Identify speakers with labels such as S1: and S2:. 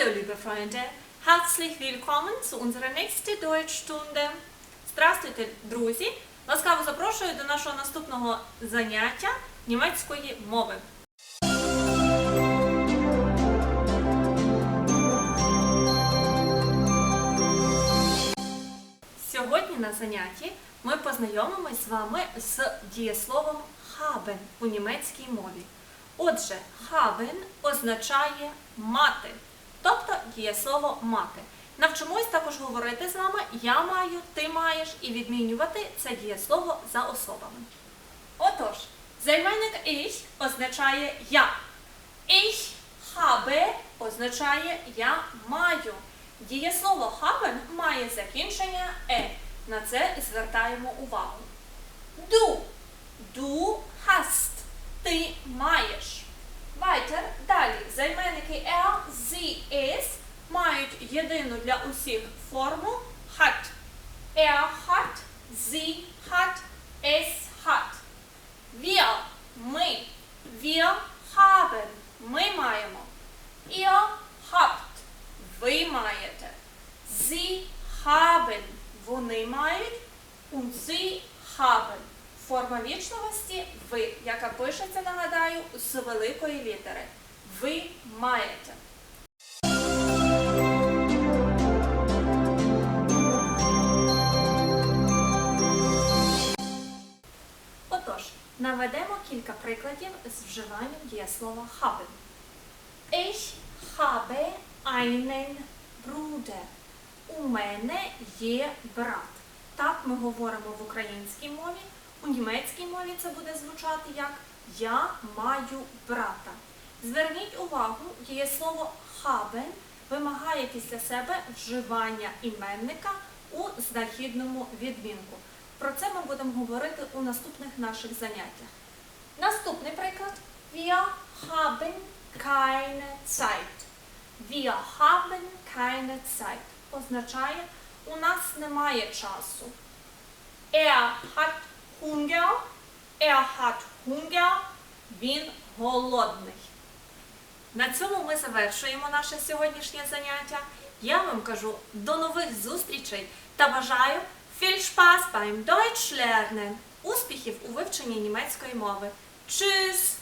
S1: Hallo liebe Freunde, herzlich willkommen zu unserer nächsten Deutschstunde. Здравствуйте, друзі! Ласкаво запрошую до нашого наступного заняття німецької мови. Сьогодні на занятті ми познайомимось з вами з дієсловом haben у німецькій мові. Отже, haben означає мати, тобто дієслово мати. Навчимось також говорити з вами я маю, ти маєш і відмінювати це дієслово за особами. Отож, займенник ich означає я. Ich habe означає я маю. Дієслово haben має закінчення е. На це звертаємо увагу. Du. Du hast. Ти маєш. Weiter. Далі. Займенники er, sie, es мають єдину для усіх форму hat. Er hat, sie hat, es hat. Wir. Ми. Wir haben. Ми маємо. Ihr habt. Ви маєте. Sie haben. Вони мають. Und sie haben. Форма вічливості ви, яка пишеться, нагадаю, з великої літери. Ви маєте. Наведемо кілька прикладів з вживанням дієслова haben. Ich habe einen Bruder. У мене є брат. Так ми говоримо в українській мові. У німецькій мові це буде звучати як Я маю брата. Зверніть увагу, дієслово haben вимагає після себе вживання іменника у знахідному відмінку. Про це ми будемо говорити у наступних наших заняттях. Наступний приклад. Wir haben keine Zeit. Wir haben keine Zeit. Означає, у нас немає часу. Er hat Hunger. Er hat Hunger. Він голодний. На цьому ми завершуємо наше сьогоднішнє заняття. Я вам кажу до нових зустрічей та бажаю viel Spaß beim Deutschlernen! Успіхів у вивченні німецької мови. Tschüss!